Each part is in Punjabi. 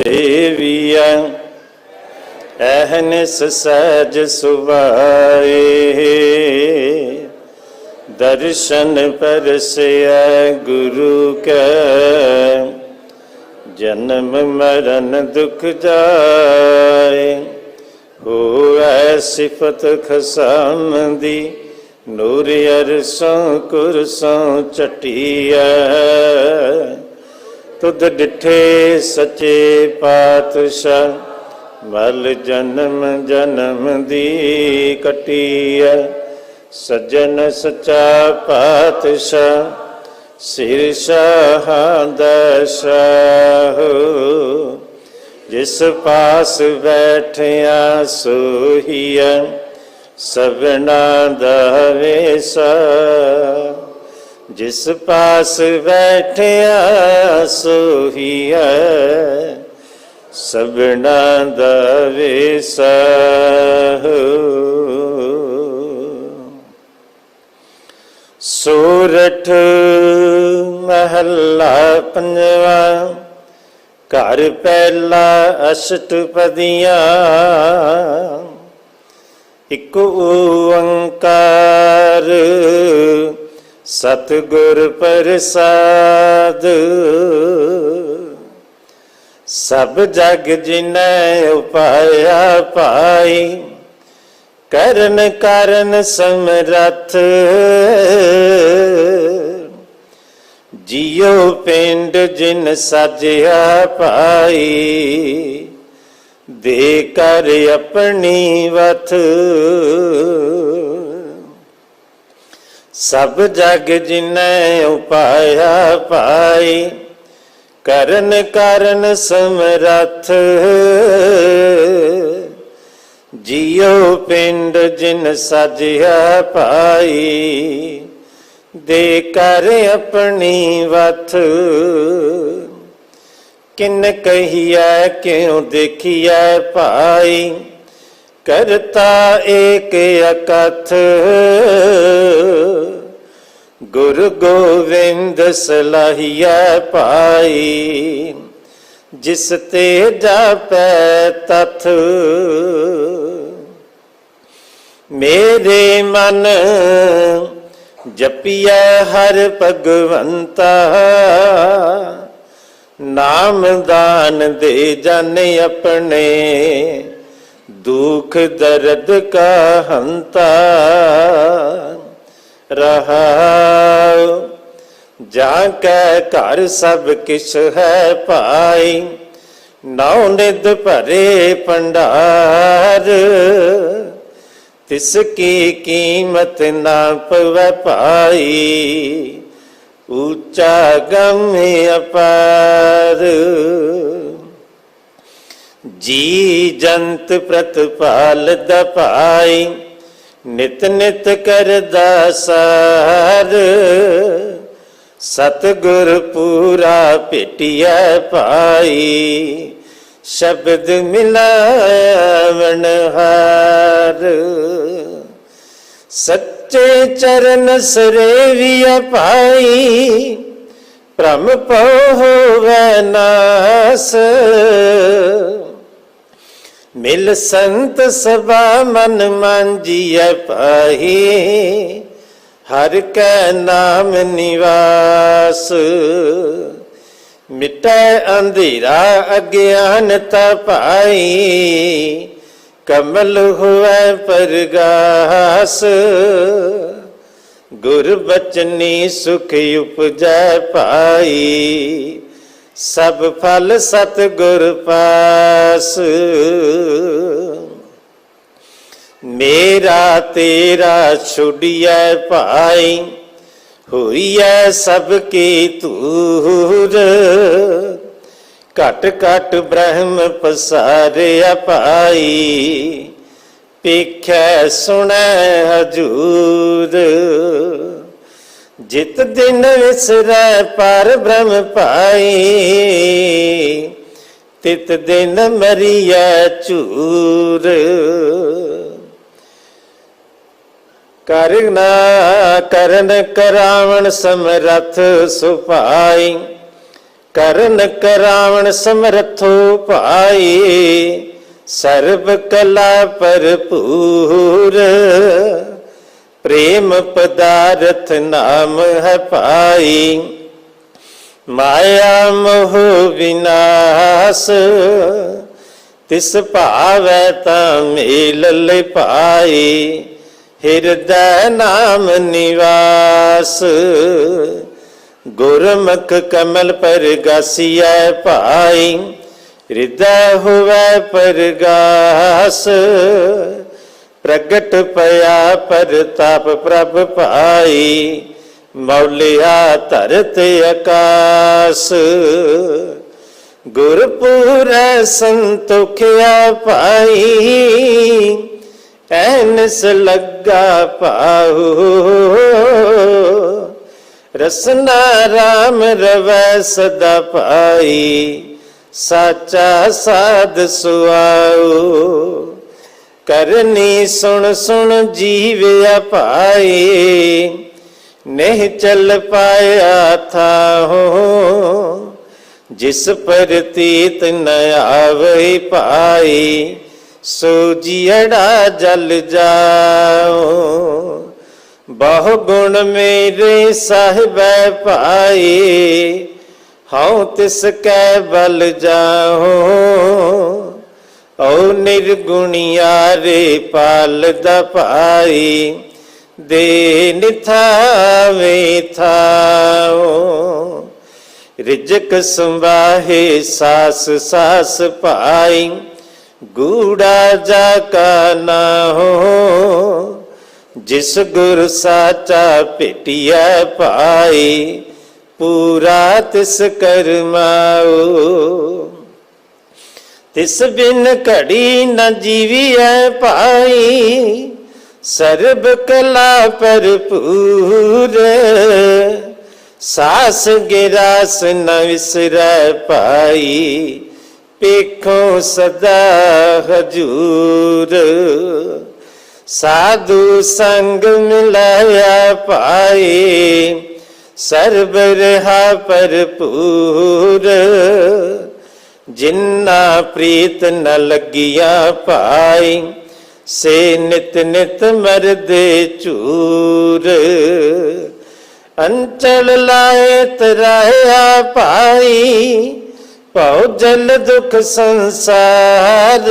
ਦੇਵੀਆ ਅਹਨਿਸ ਸਹਿਜ ਸੁਭਾਏ। ਦਰਸ਼ਨ ਪਰਸਿਆ ਗੁਰੂ ਕੈ, ਜਨਮ ਮਰਨ ਦੁਖ ਜਾਏ। ਹੋਐ ਸਿਫਤ ਖਸਮ ਦੀ ਨੂਰ ਅਰਸੋਂ ਕੁਰਸੋਂ ਚਟਿਆ ਤੁਧ ਡਿਠੇ ਸੱਚੇ ਪਾਤਸ਼ਾਹ ਮਲ ਜਨਮ ਜਨਮ ਦੀ ਕਟਿਆ ਸੱਜਣ ਸੱਚਾ ਪਾਤਸ਼ਾਹ, ਸਿਰ ਸ਼ਾਹਾਂ ਸ਼ਾਹ। ਜਿਸ ਪਾਸ ਬੈਠਿਆ ਸੋਹੀਆ ਸਭਨਾ ਦਾ ਵੇਸਾ। ਜਿਸ ਪਾਸ ਬੈਠਿਆ ਸੋਹੀਆ ਸਭਨਾ ਦਾ ਵੇਸਾ ਸੂਰਠ ਮਹੱਲਾ ਪੰਜਵਾ, ਘਰ ਪਹਿਲਾ ਅਸ਼ਟਪਦੀਆਂ। ਇਕ ਓੰਕਾਰ ਸਤਿਗੁਰ ਪ੍ਰਸਾਦ। ਸਭ ਜਗ ਜਿਨੈ ਉਪਾਇਆ ਪਾਈ, ਕਰਨ ਕਰਨ ਸਮਰੱਥ। ਜਿਉ ਪਿੰਡ ਜਿਨ ਸਾਜਿਆ ਪਾਈ, ਦੇ ਕਰ ਆਪਣੀ ਵਥ। ਸਭ ਜਗ ਜਿਨੈ ਉਪਾਇਆ ਪਾਈ। ਕਰਨ ਕਰਨ ਸਮਰੱਥ ਜਿਉ ਪਿੰਡ ਜਿਨ ਸਜਿਆ ਪਾਈ। ਦੇ ਕਰ ਆਪਣੀ ਵਥ। ਕਿਨ ਕਹੀਐ, ਕਿਉ ਦੇਖੀਐ ਭਾਈ ਕਰਤਾ ਏਕ ਅਕਥ। ਗੁਰ ਗੋਵਿੰਦ ਸਲਾਹੀਐ ਪਾਈ। ਜਿਸ ਤੇ ਜਾਪੈ ਤਥ। ਮੇਰੇ ਮਨ ਜਪੀਐ ਹਰ ਭਗਵੰਤਾ। ਨਾਮ ਦਾਨ ਦੇ ਜਾਣੇ ਆਪਣੇ। ਦੁਖ ਦਰਦ ਕਾ ਹੰਤਾ ਰਹਾ ਜਾਂ ਕੈ ਘਰ ਸਭ ਕਿਛ ਹੈ ਭਾਈ ਨੌ ਨਿਦ ਭਰੇ ਪੰਡਾਰ ਤਿਸ ਕੀ ਕੀਮਤ ਨਾ ਪਵੈ ਪਾਈ ਉੱਚਾ ਗਮ ਅਪਾਰ। ਜੀ ਜੰਤ ਪ੍ਰਤਪਾਲ ਦਪਾਈ, ਨਿਤ ਨਿਤ ਕਰਦਾ ਸਾਰ ਸਤਗੁਰ ਪੂਰਾ ਭੇਟਿਐ ਪਾਈ ਸ਼ਬਦ ਮਿਲਾਵਣ ਹਾਰ ਸੱਚੇ ਚਰਨ ਸਰੇਵੀਆ ਪਾਈ ਭ੍ਰਮ ਪਉ ਹੋਵੈ ਨਾਸ। ਮਿਲ ਸੰਤ ਸਭਾ ਮਨ ਮਾਂਜੀਐ ਪਾਈ ਹਰ ਕੈ ਨਾਮ ਨਿਵਾਸ। ਮਿਟੈ ਅੰਧੇਰਾ ਅਗਿਆਨਤਾ ਪਾਈ ਕਮਲ ਹੋਵੈ ਪਰਗਾਸ। ਗੁਰ ਬਚਨੀ ਸੁਖ ਉਪਜੈ ਪਾਈ ਸਭ ਫਲ ਸਤ ਗੁਰ ਪਾਸ। ਮੇਰਾ ਤੇਰਾ ਛੁੜੀਐ ਭਾਈ, ਹੋਈਐ ਸਭ ਕੀ ਤੂਰ ਘਟ ਘਟ ਬ੍ਰਹਮ ਪਸਾਰਿਆ ਪਾਈ ਪੇਖੈ ਸੁਣੈ ਹਜੂਰ। ਜਿਤ ਦਿਨ ਵਿਸਰੈ ਪਰ ਬ੍ਰਹਮ ਪਾਈ ਤਿਤ ਦਿਨ ਮਰੀਐ ਚੂਰ ਕਰਨਾ ਕਰਨ ਕਰਾਵਣ ਸਮਰਥ ਸੁਭਾਈ। ਕਰਨ ਕਰਾਵਣ ਸਮਰਥੋ ਭਾਈ। ਸਰਬ ਕਲਾ ਭਰਪੂਰ। ਪ੍ਰੇਮ ਪਦਾਰਥ ਨਾਮ ਹੈ ਪਾਈ ਮਾਇਆ ਮੋਹ ਵਿਨਾਸ਼। ਤਿਸ ਭਾਵੈ ਤਾਂ ਮੇਲ ਲੈ ਪਾਈ ਹਿਰਦੈ ਨਾਮ ਨਿਵਾਸ। ਗੁਰਮੁਖ ਕਮਲ ਪਰਗਾਸੀਐ ਭਾਈ, ਹਿਰਦੈ ਹੋਵੈ ਪਰਗਾਸ। ਪ੍ਰਗਟ ਪਿਆ ਪਰਤਾਪ ਪ੍ਰਭ ਭਾਈ, ਮੌਲਿਆ ਧਰਤ ਆਕਾਸ। ਗੁਰਪੂਰੈ ਸੰਤੁਖਿਆ ਪਾਈ ਐਨਸ ਲੱਗਾ ਪਾਉ ਰਸਨਾ ਰਾਮ ਰਵੈ ਸਦਾ ਪਾਈ ਸਾਚਾ ਸਾਧ ਸੁਆਉ। ਕਰਨੀ ਸੁਣ ਸੁਣ ਜੀਵਿਆ ਭਾਈ ਨਹੀਂ ਚੱਲ ਪਾਇਆ ਥਾ ਹੋ। ਜਿਸ ਪ੍ਰਤੀਤ ਨ ਆਵੇ ਭਾਈ ਸੋ ਜੀੜਾ ਜਲ ਜਾਓ। ਬਹੁ ਗੁਣ ਮੇਰੇ ਸਾਹਿਬੈ ਭਾਈ ਹਉ ਤਿਸ ਕੈ ਬਲ ਜਾਓ। ਓ ਨਿਰਗੁਣਿਆਰੇ ਪਾਲਦਾ ਭਾਈ, ਦੇ ਨਿਥਾਵੇ ਥਾਓ। ਰਿਜਕ ਸੰਵਾਹੇ ਸਾਸ ਸਾਸ ਭਾਈ, ਗੂੜਾ ਜਾ ਕਾ ਨਾ ਹੋ। ਜਿਸ ਗੁਰ ਸਾਚਾ ਭੇਟਿਐ ਭਾਈ, ਪੂਰਾ ਤਿਸ ਕਰਮਾਓ ਤਿਸ ਬਿਨ ਘੜੀ ਨ ਜੀਵੀਐ ਭਾਈ, ਸਰਬ ਕਲਾ ਭਰਪੂਰ। ਸਾਸ ਗਿਰਾਸ ਨ ਵਿਸਰੈ ਭਾਈ ਪੇਖੋ ਸਦਾ ਹਜੂਰ। ਸਾਧੂ ਸੰਗ ਮਿਲਾਇਆ ਪਾਈ ਸਰਬ ਰਹਾ ਭਰਪੂਰ। ਜਿੰਨਾ ਪ੍ਰੀਤ ਨ ਲੱਗਿਆ ਭਾਈ, ਸੇ ਨਿਤ ਨਿਤ ਮਰਦੇ ਝੂਰ। ਅੰਚਲ ਲਾਏ ਤਰਾਇਆ ਭਾਈ, ਭਉ ਜਲ ਦੁਖ ਸੰਸਾਰ।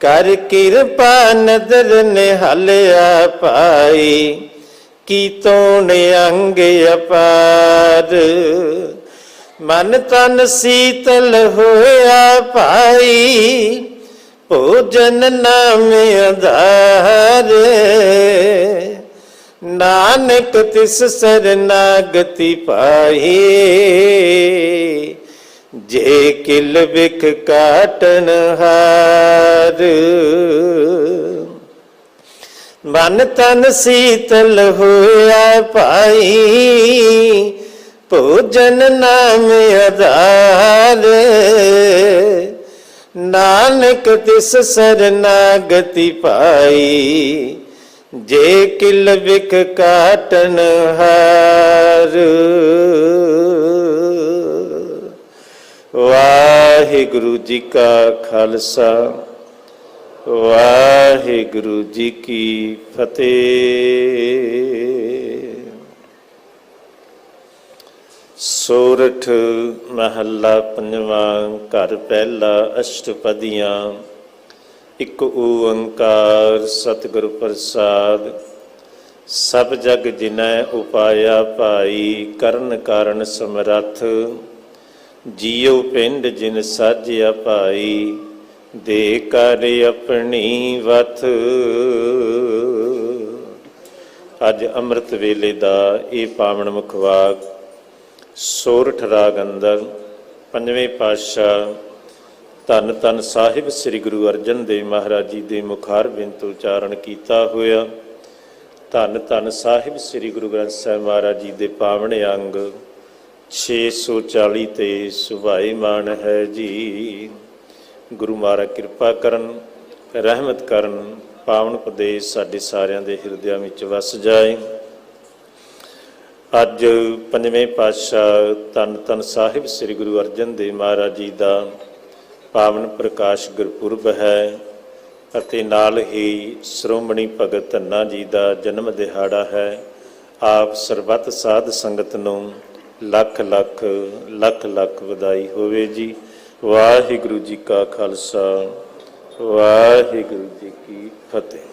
ਕਰ ਕਿਰਪਾ ਨਦਰ ਨਿਹਾਲਿਆ ਪਾਈ ਕੀ ਤੋਣ ਅੰਗ ਅਪਾਰ। ਮਨ ਤਨ ਸੀਤਲ ਹੋਇਆ ਭਾਈ, ਭੋਜਨ ਨਾਮ ਆਧਾਰ। ਨਾਨਕ ਤਿਸ ਸਰਨਾਗਤੀ ਪਾਈ ਜੇ ਕਿਲ ਬਿਖ ਕਾਟਨ ਹਾਰ। ਮਨ ਤਨ ਸੀਤਲ ਹੋਇਆ ਭਾਈ ਭੋਜਨ ਨਾਮ ਆਧਾਰ ਨਾਨਕ ਤਿਸ ਸਰਨਾਗਤੀ ਪਾਈ, ਜੇ ਕਿਲ ਬਿਖ ਕਾਟਨ ਹਾਰ। ਵਾਹਿਗੁਰੂ ਜੀ ਕਾ ਖਾਲਸਾ, ਵਾਹਿਗੁਰੂ ਜੀ ਕੀ ਫਤਿਹ। ਸੋਰਠ ਮਹੱਲਾ ਪੰਜਵਾਂ, ਘਰ ਪਹਿਲਾ ਅਸ਼ਟਪਦੀਆਂ। ਇੱਕ ਓੰਕਾਰ ਸਤਿਗੁਰ ਪ੍ਰਸਾਦ। ਸਭ ਜਗ ਜਿਨੈ ਉਪਾਇਆ ਭਾਈ, ਕਰਨ ਕਾਰਨ ਸਮਰੱਥ। ਜੀਉ ਪਿੰਡ ਜਿਨ ਸਾਜਿਆ ਭਾਈ, ਦੇ ਕਰ ਆਪਣੀ ਵਥ। ਅੱਜ ਅੰਮ੍ਰਿਤ ਵੇਲੇ ਦਾ ਇਹ ਪਾਵਨ ਮੁਖਵਾਕ ਸੋਰਠ ਰਾਗ ਅੰਦਰ, ਪੰਜਵੇਂ ਪਾਤਸ਼ਾਹ ਧੰਨ ਧੰਨ ਸਾਹਿਬ ਸ੍ਰੀ ਗੁਰੂ ਅਰਜਨ ਦੇਵ ਮਹਾਰਾਜ ਜੀ ਦੇ ਮੁਖਾਰ ਬਿੰਤ ਉਚਾਰਨ ਕੀਤਾ ਹੋਇਆ। ਧੰਨ ਧੰਨ ਸਾਹਿਬ ਸ੍ਰੀ ਗੁਰੂ ਗ੍ਰੰਥ ਸਾਹਿਬ ਮਹਾਰਾਜ ਜੀ ਦੇ ਪਾਵਨ ਅੰਗ 640 ਤੇ ਸੁਭਾਈਮਾਨ ਹੈ ਜੀ। ਗੁਰੂ ਮਹਾਰਾਜ ਕਿਰਪਾ ਕਰਨ, ਰਹਿਮਤ ਕਰਨ, ਪਾਵਨ ਉਪਦੇਸ਼ ਸਾਡੇ ਸਾਰਿਆਂ ਦੇ ਹਿਰਦਿਆਂ ਵਿੱਚ ਵਸ ਜਾਏ। ਅੱਜ ਪੰਜਵੇਂ ਪਾਤਸ਼ਾਹ ਧੰਨ ਧੰਨ ਸਾਹਿਬ ਸ੍ਰੀ ਗੁਰੂ ਅਰਜਨ ਦੇਵ ਮਹਾਰਾਜ ਜੀ ਦਾ ਪਾਵਨ ਪ੍ਰਕਾਸ਼ ਗੁਰਪੁਰਬ ਹੈ ਅਤੇ ਨਾਲ ਹੀ ਸ਼੍ਰੋਮਣੀ ਭਗਤ ਧੰਨਾ ਜੀ ਦਾ ਜਨਮ ਦਿਹਾੜਾ ਹੈ। ਆਪ ਸਰਬੱਤ ਸਾਧ ਸੰਗਤ ਨੂੰ ਲੱਖ ਲੱਖ ਲੱਖ ਲੱਖ ਵਧਾਈ ਹੋਵੇ ਜੀ। ਵਾਹਿਗੁਰੂ ਜੀ ਕਾ ਖਾਲਸਾ, ਵਾਹਿਗੁਰੂ ਜੀ ਕੀ ਫਤਿਹ।